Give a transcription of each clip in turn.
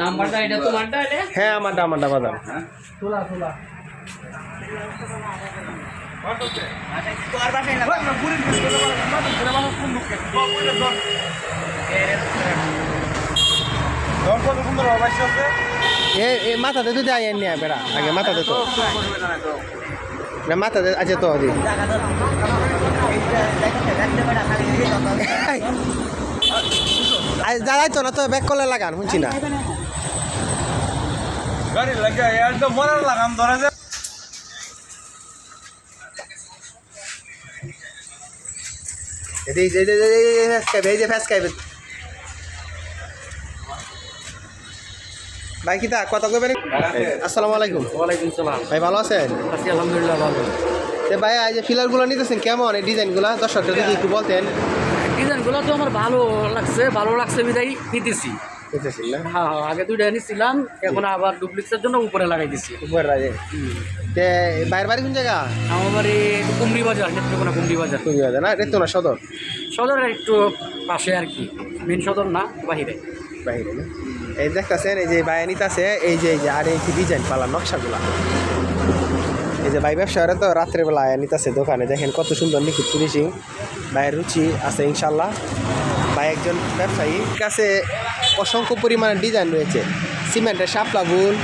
নাম্বারটা এটা তোমারটা এটা? হ্যাঁ আমারটা আমারটা বাদাম তোলা তোলা। মাথাতে তো দেয় নিয়ে বেড়া আগে মাথাতে তো। না মাথাতে আছে তো দি। দাঁড়াই তো না তো ব্যাক করলে লাগান শুনছি না। গাড়ি লাগে একদম মরার লাগাম ধরে যে। এই যে এই যে ফ্যাস খাইবে এই যে ফ্যাস খাইবে ভাই কইবেন? আসসালামু আলাইকুম। ওয়ালাইকুম সালাম। ভাই ভালো আছেন? আছি আলহামদুলিল্লাহ ভালো। তে ভাই এই যে ফিলারগুলো নিতেছেন কেমন এই ডিজাইনগুলো? দর্শকদের যদি একটু বলতেন। ডিজাইনগুলো তো আমার ভালো লাগছে ভালো লাগছে বিদায় নিতেছি। হ্যাঁ হ্যাঁ আগে দুইটা এখন আবার ডুপ্লিক্সের জন্য উপরে লাগাই দিছি। উপর রাজে তে বাইরের বাড়ি কোন জায়গা? আমার বাড়ি কুমড়ি বাজার নেত্রকোনা কুমড়ি বাজার। তুমি বাজার না? রেতো না সদর? সদরের একটু পাশে আর কি মেন সদর না বাহিরে। বাইরে না? এই দেখতেছেন এই যে বায়ানিত আছে এই যে এই যে আর এই ডিজাইন পালা নকশাগুলা। এই যে ভাই ব্যবসা ব্যবসায়ীরা তো রাত্রেবেলা আয়ানিত আছে দোকানে, দেখেন কত সুন্দর নিখুঁত ফিনিশিং ভাইয়ের রুচি আছে ইনশাল্লাহ ভাই একজন ব্যবসায়ী কাছে অসংখ্য পরিমাণে ডিজাইন রয়েছে। সিমেন্টের শাপলা গুল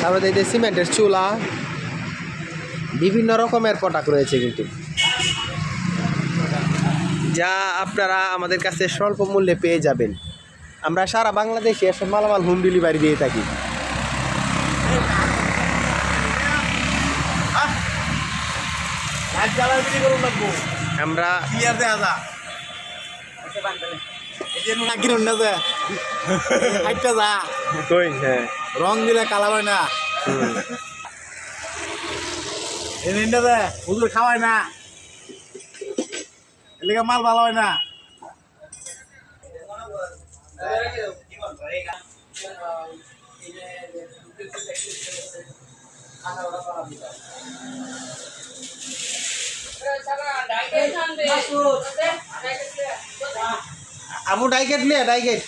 তারপরে এই যে সিমেন্টের চুলা। বিভিন্ন রকমের প্রোডাক্ট রয়েছে কিন্তু। যা আপনারা আমাদের কাছে স্বল্প মূল্যে পেয়ে যাবেন। আমরা সারা বাংলাদেশে এসব মালামাল হোম ডেলিভারি দিয়ে থাকি আমরা ক্লিয়ার দেয়া যা এই যে নুনা কিনুন না যে হাইটটা যা কই হ্যাঁ। রং দিলে কালা হয় না। হুজুর খাওয়ায় না। এলাকা মাল ভালো হয় না। আমু ডাইকেট নে ডাইকেট